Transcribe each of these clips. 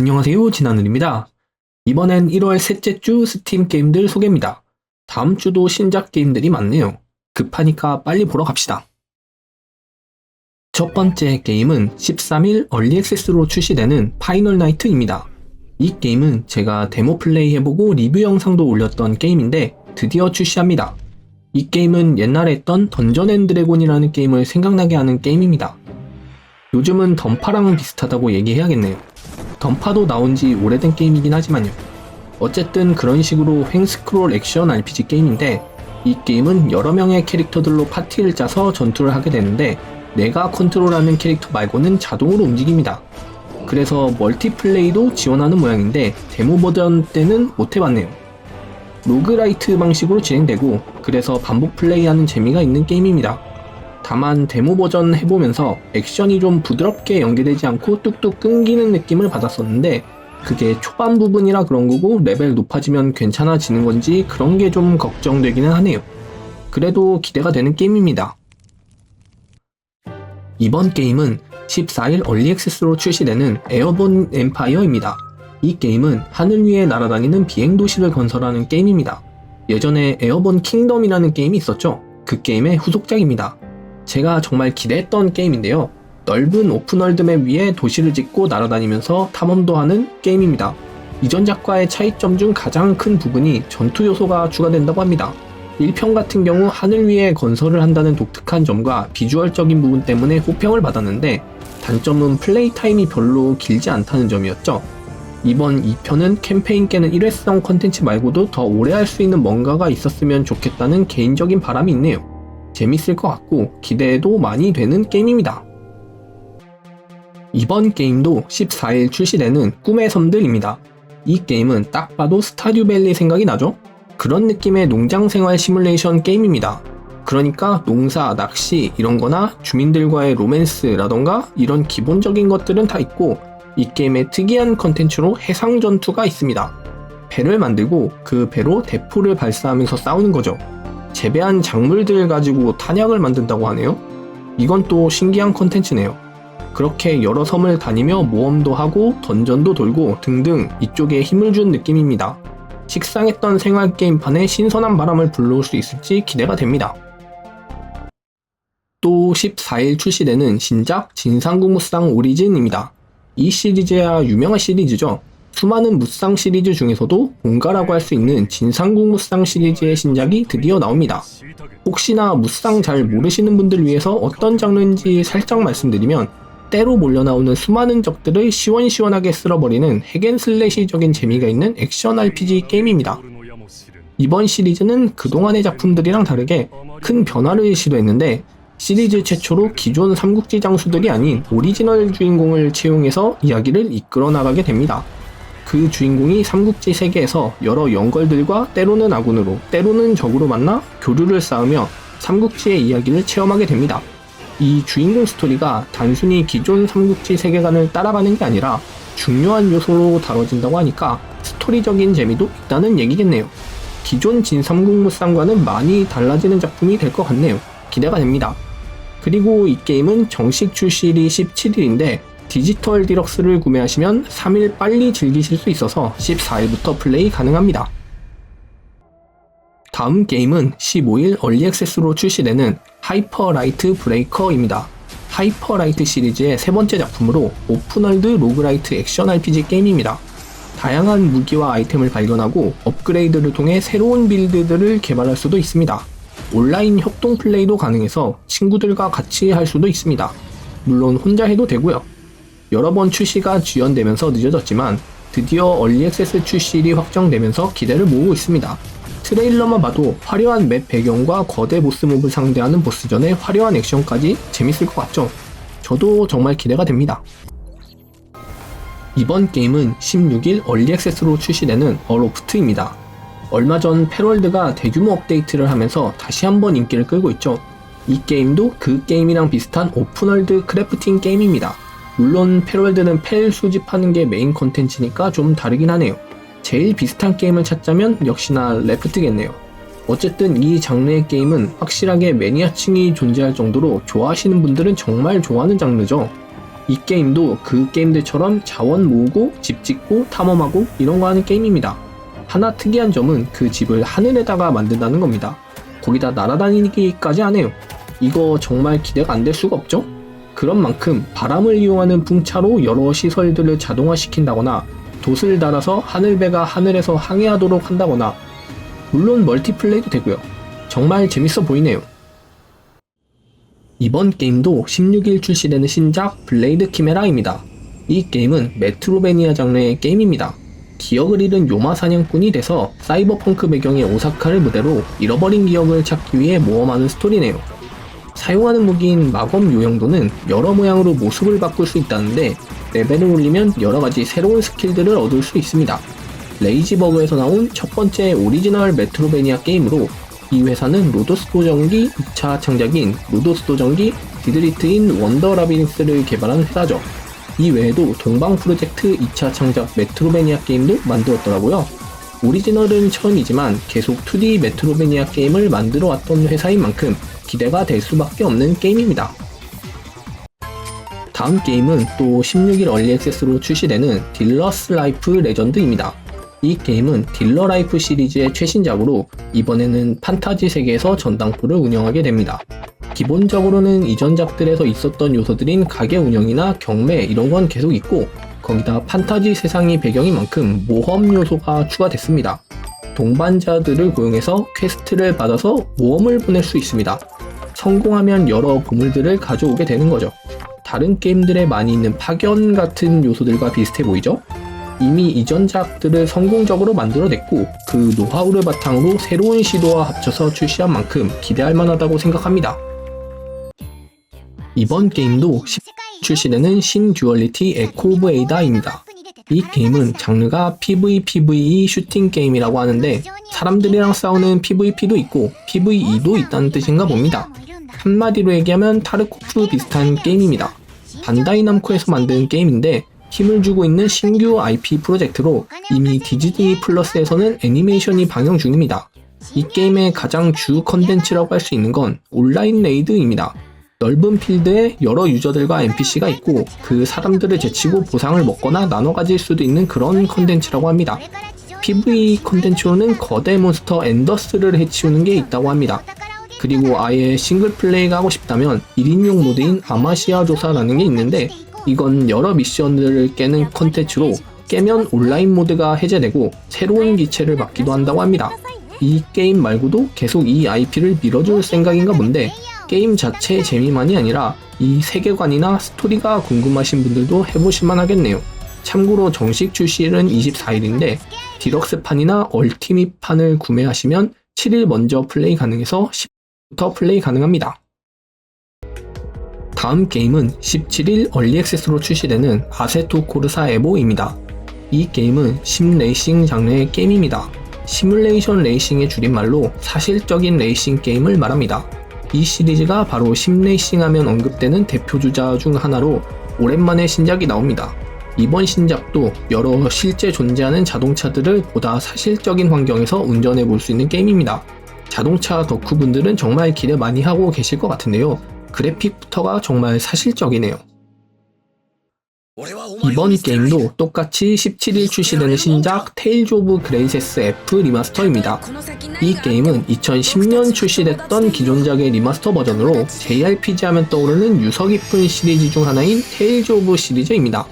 안녕하세요 진하늘입니다. 이번엔 1월 셋째 주 스팀 게임들 소개입니다. 다음 주도 신작 게임들이 많네요. 급하니까 빨리 보러 갑시다. 첫 번째 게임은 13일 얼리 액세스로 출시되는 파이널 나이트입니다. 이 게임은 제가 데모 플레이 해보고 리뷰 영상도 올렸던 게임인데 드디어 출시합니다. 이 게임은 옛날에 했던 던전 앤 드래곤이라는 게임을 생각나게 하는 게임입니다. 요즘은 던파랑 비슷하다고 얘기해야겠네요. 던파도 나온 지 오래된 게임이긴 하지만요. 어쨌든 그런 식으로 횡스크롤 액션 RPG 게임인데 이 게임은 여러 명의 캐릭터들로 파티를 짜서 전투를 하게 되는데 내가 컨트롤하는 캐릭터 말고는 자동으로 움직입니다. 그래서 멀티플레이도 지원하는 모양인데 데모 버전 때는 못 해봤네요. 로그라이트 방식으로 진행되고 그래서 반복 플레이하는 재미가 있는 게임입니다. 다만 데모 버전 해보면서 액션이 좀 부드럽게 연계되지 않고 뚝뚝 끊기는 느낌을 받았었는데 그게 초반 부분이라 그런 거고 레벨 높아지면 괜찮아지는 건지 그런 게 좀 걱정되기는 하네요. 그래도 기대가 되는 게임입니다. 이번 게임은 14일 얼리 액세스로 출시되는 에어본 엠파이어입니다. 이 게임은 하늘 위에 날아다니는 비행 도시를 건설하는 게임입니다. 예전에 에어본 킹덤이라는 게임이 있었죠. 그 게임의 후속작입니다. 제가 정말 기대했던 게임인데요. 넓은 오픈월드 맵 위에 도시를 짓고 날아다니면서 탐험도 하는 게임입니다. 이전작과의 차이점 중 가장 큰 부분이 전투 요소가 추가된다고 합니다. 1편 같은 경우 하늘 위에 건설을 한다는 독특한 점과 비주얼적인 부분 때문에 호평을 받았는데 단점은 플레이 타임이 별로 길지 않다는 점이었죠. 이번 2편은 캠페인 깨는 일회성 컨텐츠 말고도 더 오래 할 수 있는 뭔가가 있었으면 좋겠다는 개인적인 바람이 있네요. 재밌을 것 같고 기대도 많이 되는 게임입니다. 이번 게임도 14일 출시되는 꿈의 섬들입니다. 이 게임은 딱 봐도 스타듀밸리 생각이 나죠? 그런 느낌의 농장 생활 시뮬레이션 게임입니다. 그러니까 농사, 낚시 이런 거나 주민들과의 로맨스라던가 이런 기본적인 것들은 다 있고 이 게임의 특이한 컨텐츠로 해상 전투가 있습니다. 배를 만들고 그 배로 대포를 발사하면서 싸우는 거죠. 재배한 작물들 가지고 탄약을 만든다고 하네요. 이건 또 신기한 컨텐츠네요. 그렇게 여러 섬을 다니며 모험도 하고 던전도 돌고 등등 이쪽에 힘을 준 느낌입니다. 식상했던 생활 게임판에 신선한 바람을 불러올 수 있을지 기대가 됩니다. 또 14일 출시되는 신작 진상국 무쌍 오리진입니다. 이 시리즈야 유명한 시리즈죠. 수많은 무쌍 시리즈 중에서도 본가라고 할 수 있는 진상국 무쌍 시리즈의 신작이 드디어 나옵니다. 혹시나 무쌍 잘 모르시는 분들 위해서 어떤 장르인지 살짝 말씀드리면 때로 몰려나오는 수많은 적들을 시원시원하게 쓸어버리는 핵앤슬래시적인 재미가 있는 액션 RPG 게임입니다. 이번 시리즈는 그동안의 작품들이랑 다르게 큰 변화를 시도했는데 시리즈 최초로 기존 삼국지 장수들이 아닌 오리지널 주인공을 채용해서 이야기를 이끌어 나가게 됩니다. 그 주인공이 삼국지 세계에서 여러 연걸들과 때로는 아군으로, 때로는 적으로 만나 교류를 쌓으며 삼국지의 이야기를 체험하게 됩니다. 이 주인공 스토리가 단순히 기존 삼국지 세계관을 따라가는 게 아니라 중요한 요소로 다뤄진다고 하니까 스토리적인 재미도 있다는 얘기겠네요. 기존 진삼국무쌍과는 많이 달라지는 작품이 될 것 같네요. 기대가 됩니다. 그리고 이 게임은 정식 출시일이 17일인데 디지털 디럭스를 구매하시면 3일 빨리 즐기실 수 있어서 14일부터 플레이 가능합니다. 다음 게임은 15일 얼리 액세스로 출시되는 하이퍼 라이트 브레이커입니다. 하이퍼 라이트 시리즈의 세 번째 작품으로 오픈월드 로그라이트 액션 RPG 게임입니다. 다양한 무기와 아이템을 발견하고 업그레이드를 통해 새로운 빌드들을 개발할 수도 있습니다. 온라인 협동 플레이도 가능해서 친구들과 같이 할 수도 있습니다. 물론 혼자 해도 되고요. 여러 번 출시가 지연되면서 늦어졌지만 드디어 얼리 액세스 출시일이 확정되면서 기대를 모으고 있습니다. 트레일러만 봐도 화려한 맵 배경과 거대 보스몹을 상대하는 보스전의 화려한 액션까지 재밌을 것 같죠? 저도 정말 기대가 됩니다. 이번 게임은 16일 얼리 액세스로 출시되는 어로프트입니다. 얼마 전 패럴드가 대규모 업데이트를 하면서 다시 한번 인기를 끌고 있죠. 이 게임도 그 게임이랑 비슷한 오픈월드 크래프팅 게임입니다. 물론 패럴드는 펠 수집하는 게 메인 컨텐츠니까 좀 다르긴 하네요. 제일 비슷한 게임을 찾자면 역시나 레프트겠네요. 어쨌든 이 장르의 게임은 확실하게 매니아층이 존재할 정도로 좋아하시는 분들은 정말 좋아하는 장르죠. 이 게임도 그 게임들처럼 자원 모으고 집 짓고 탐험하고 이런 거 하는 게임입니다. 하나 특이한 점은 그 집을 하늘에다가 만든다는 겁니다. 거기다 날아다니기까지 하네요. 이거 정말 기대가 안 될 수가 없죠? 그런 만큼 바람을 이용하는 풍차로 여러 시설들을 자동화시킨다거나 돛을 달아서 하늘배가 하늘에서 항해하도록 한다거나 물론 멀티플레이도 되고요. 정말 재밌어 보이네요. 이번 게임도 16일 출시되는 신작 블레이드 키메라입니다. 이 게임은 메트로베니아 장르의 게임입니다. 기억을 잃은 요마 사냥꾼이 돼서 사이버펑크 배경의 오사카를 무대로 잃어버린 기억을 찾기 위해 모험하는 스토리네요. 사용하는 무기인 마검 요영도는 여러 모양으로 모습을 바꿀 수 있다는데 레벨을 올리면 여러가지 새로운 스킬들을 얻을 수 있습니다. 레이지버그에서 나온 첫 번째 오리지널 메트로베니아 게임으로 이 회사는 로도스 도전기 2차 창작인 로도스 도전기 디드리트인 원더 라비린스를 개발한 회사죠. 이 외에도 동방 프로젝트 2차 창작 메트로베니아 게임도 만들었더라고요. 오리지널은 처음이지만 계속 2D 메트로베니아 게임을 만들어 왔던 회사인 만큼 기대가 될 수밖에 없는 게임입니다. 다음 게임은 또 16일 얼리 액세스로 출시되는 딜러스 라이프 레전드입니다. 이 게임은 딜러 라이프 시리즈의 최신작으로 이번에는 판타지 세계에서 전당포를 운영하게 됩니다. 기본적으로는 이전작들에서 있었던 요소들인 가게 운영이나 경매 이런 건 계속 있고 거기다 판타지 세상이 배경인 만큼 모험 요소가 추가됐습니다. 동반자들을 고용해서 퀘스트를 받아서 모험을 보낼 수 있습니다. 성공하면 여러 보물들을 가져오게 되는 거죠. 다른 게임들에 많이 있는 파견 같은 요소들과 비슷해 보이죠? 이미 이전작들을 성공적으로 만들어냈고 그 노하우를 바탕으로 새로운 시도와 합쳐서 출시한 만큼 기대할 만하다고 생각합니다. 이번 게임도 10 출시되는 신 듀얼리티 에코 오브 에이다입니다. 이 게임은 장르가 PVPVE 슈팅 게임이라고 하는데 사람들이랑 싸우는 PVP도 있고 PVE도 있다는 뜻인가 봅니다. 한마디로 얘기하면 타르코프 비슷한 게임입니다. 반다이 남코에서 만든 게임인데 힘을 주고 있는 신규 IP 프로젝트로 이미 디즈니 플러스에서는 애니메이션이 방영 중입니다. 이 게임의 가장 주 컨텐츠라고 할 수 있는 건 온라인 레이드입니다. 넓은 필드에 여러 유저들과 NPC가 있고 그 사람들을 제치고 보상을 먹거나 나눠 가질 수도 있는 그런 컨텐츠라고 합니다. PV 컨텐츠로는 거대 몬스터 엔더스를 해치우는 게 있다고 합니다. 그리고 아예 싱글 플레이가 하고 싶다면 1인용 모드인 아마시아 조사라는 게 있는데 이건 여러 미션들을 깨는 컨텐츠로 깨면 온라인 모드가 해제되고 새로운 기체를 받기도 한다고 합니다. 이 게임 말고도 계속 이 IP를 밀어줄 생각인가 본데 게임 자체의 재미만이 아니라 이 세계관이나 스토리가 궁금하신 분들도 해보실만 하겠네요. 참고로 정식 출시일은 24일인데 디럭스판이나 얼티밋판을 구매하시면 7일 먼저 플레이 가능해서 10부터 플레이 가능합니다. 다음 게임은 17일 얼리 액세스로 출시되는 아세토 코르사 에보입니다. 이 게임은 심레이싱 장르의 게임입니다. 시뮬레이션 레이싱의 줄임말로 사실적인 레이싱 게임을 말합니다. 이 시리즈가 바로 심레이싱 하면 언급되는 대표주자 중 하나로 오랜만에 신작이 나옵니다. 이번 신작도 여러 실제 존재하는 자동차들을 보다 사실적인 환경에서 운전해 볼 수 있는 게임입니다. 자동차 덕후분들은 정말 기대 많이 하고 계실 것 같은데요. 그래픽부터가 정말 사실적이네요. 이번 게임도 똑같이 17일 출시되는 신작 테일즈 오브 그레이세스 F 리마스터입니다. 이 게임은 2010년 출시됐던 기존작의 리마스터 버전으로 JRPG 하면 떠오르는 유서 깊은 시리즈 중 하나인 테일즈 오브 시리즈입니다.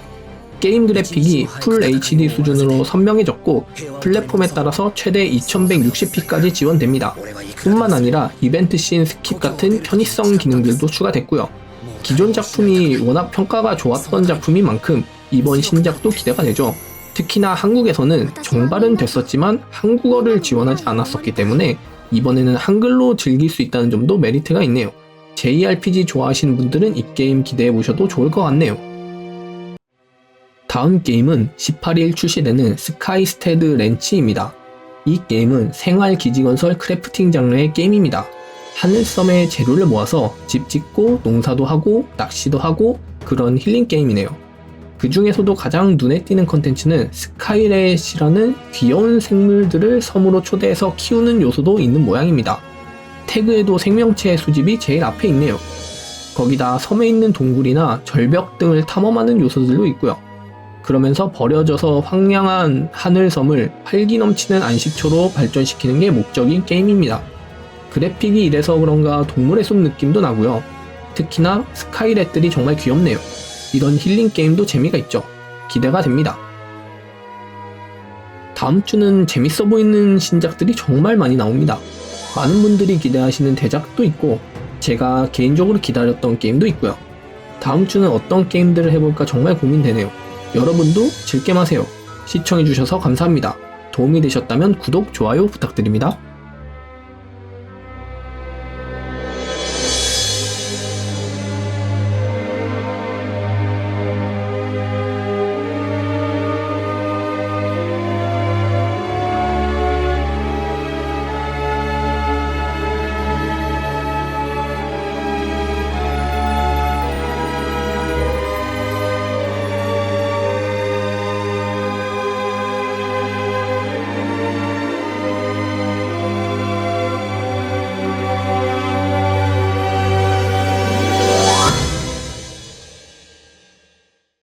게임 그래픽이 풀 HD 수준으로 선명해졌고 플랫폼에 따라서 최대 2160p까지 지원됩니다. 뿐만 아니라 이벤트 씬 스킵 같은 편의성 기능들도 추가됐고요. 기존 작품이 워낙 평가가 좋았던 작품인 만큼 이번 신작도 기대가 되죠. 특히나 한국에서는 정발은 됐었지만 한국어를 지원하지 않았었기 때문에 이번에는 한글로 즐길 수 있다는 점도 메리트가 있네요. JRPG 좋아하시는 분들은 이 게임 기대해 보셔도 좋을 것 같네요. 다음 게임은 18일 출시되는 스카이스테드 렌치입니다. 이 게임은 생활 기지 건설 크래프팅 장르의 게임입니다. 하늘섬에 재료를 모아서 집 짓고 농사도 하고 낚시도 하고 그런 힐링 게임이네요. 그 중에서도 가장 눈에 띄는 컨텐츠는 스카이렛이라는 귀여운 생물들을 섬으로 초대해서 키우는 요소도 있는 모양입니다. 태그에도 생명체 수집이 제일 앞에 있네요. 거기다 섬에 있는 동굴이나 절벽 등을 탐험하는 요소들도 있고요. 그러면서 버려져서 황량한 하늘섬을 활기 넘치는 안식처로 발전시키는 게 목적인 게임입니다. 그래픽이 이래서 그런가 동물의 숲 느낌도 나고요. 특히나 스카이렛들이 정말 귀엽네요. 이런 힐링 게임도 재미가 있죠. 기대가 됩니다. 다음 주는 재밌어 보이는 신작들이 정말 많이 나옵니다. 많은 분들이 기대하시는 대작도 있고, 제가 개인적으로 기다렸던 게임도 있고요. 다음 주는 어떤 게임들을 해볼까 정말 고민되네요. 여러분도 즐겜 하세요. 시청해주셔서 감사합니다. 도움이 되셨다면 구독, 좋아요 부탁드립니다.